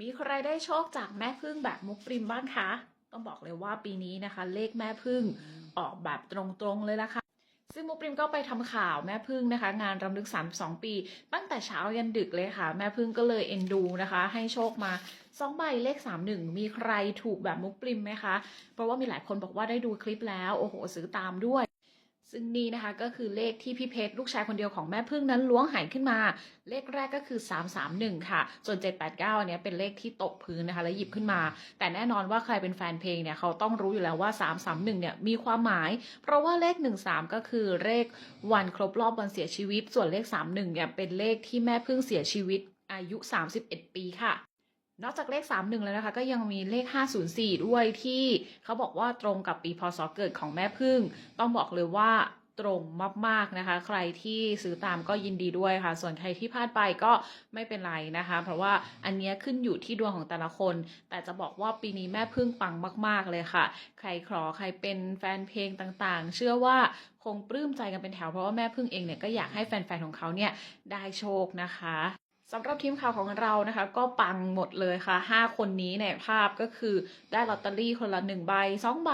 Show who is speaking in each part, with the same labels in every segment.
Speaker 1: มีใครได้โชคจากแม่พึ่งแบบมุกปริมบ้างคะ ต้องบอกเลยว่าปีนี้นะคะ เลขแม่พึ่งออกแบบตรงๆเลยละค่ะ ซึ่งมุกปริมก็ไปทำข่าวแม่พึ่งนะคะ งานรำลึก 32 ปี ตั้งแต่เช้ายันดึกเลยค่ะ แม่พึ่งก็เลยเอ็นดูนะคะ ให้โชคมาสองใบเลข 31 มีใครถูกแบบมุกปริมไหมคะ เพราะว่ามีหลายคนบอกว่าได้ดูคลิปแล้ว โอ้โหซื้อตามด้วย ซึ่งนี่นะคะก็คือเลขที่พี่เพชรลูกชายคนเดียวของแม่พึ่งนั้นล้วงหายขึ้นมา เลขแรกก็คือ 331 ค่ะ ส่วน 789เนี้ยเป็นเลขที่ตกพื้นนะคะแล้วหยิบขึ้นมา แต่แน่นอนว่าใครเป็นแฟนเพลงเนี่ยเขาต้องรู้อยู่แล้วว่า 331เนี่ยมีความหมาย เพราะว่าเลข 13 ก็คือเลขวันครบรอบวันเสียชีวิต ส่วนเลข 31เนี่ยเป็นเลขที่แม่พึ่งเสียชีวิตอายุ 31 ปีค่ะ นอกจากเลข 31 แล้วนะคะ ก็ยังมีเลข 504 ด้วยที่เขาบอกว่าตรงกับปีพศเกิดของแม่พึ่ง ต้องบอกเลยว่าตรงมากๆนะคะ ใครที่ซื้อตามก็ยินดีด้วยค่ะ ส่วนใครที่พลาดไปก็ไม่เป็นไรนะคะ เพราะว่าอันเนี้ยขึ้นอยู่ที่ดวงของแต่ละคน แต่จะบอกว่าปีนี้แม่พึ่งปังมาก ๆ เลยค่ะ ใครขอใครเป็นแฟนเพลงต่างๆ เชื่อว่าคงปลื้มใจกันเป็นแถวเพราะว่าแม่พึ่งเองเนี่ยก็อยากให้แฟนๆของเขาเนี่ยได้โชคนะคะ สำหรับทีมข่าวของเรานะคะ ก็ปังหมดเลยค่ะ 5 คนนี้ในภาพก็คือได้ลอตเตอรี่คนละ 1 ใบ 2 ใบ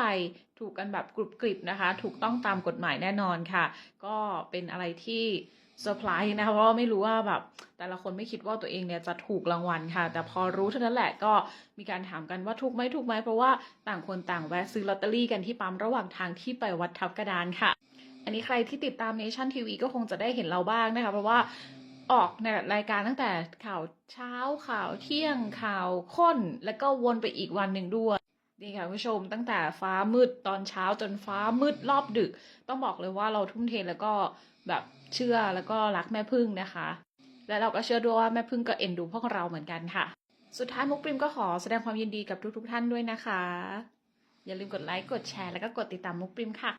Speaker 1: ถูกกันแบบกรุบกริบนะคะ ถูกต้องตามกฎหมายแน่นอนค่ะ ก็เป็นอะไรที่เซอร์ไพรส์นะคะเพราะว่าไม่รู้ว่าแบบ แต่ละคนไม่คิดว่าตัวเองเนี่ยจะถูกรางวัลค่ะ แต่พอรู้เท่านั้นแหละก็มีการถามกันว่าถูกไหมถูกไหมเพราะว่าต่างคนต่างแวะซื้อลอตเตอรี่กันที่ปั๊มระหว่างทางที่ไปวัดทับกระดานค่ะ อันนี้ใครที่ติดตาม Nation TV ก็คงจะได้เห็นเราบ้างนะคะ เพราะว่า ออกในรายการตั้งแต่ข่าวเช้าข่าวเที่ยงข่าวค้น แล้วก็วนไปอีกวันหนึ่งด้วยนี่ค่ะคุณผู้ชมตั้งแต่ฟ้ามืดตอนเช้าจนฟ้ามืดรอบดึก ต้องบอกเลยว่าเราทุ่มเทแล้วก็แบบเชื่อแล้วก็รักแม่พึ่งนะคะ และเราก็เชื่อด้วยว่าแม่พึ่งก็เอ็นดูพวกเราเหมือนกันค่ะ สุดท้ายมุกปริมก็ขอแสดงความยินดีกับทุกๆท่านด้วยนะคะ อย่าลืมกดไลค์กดแชร์แล้วก็กดติดตามมุกปริมค่ะ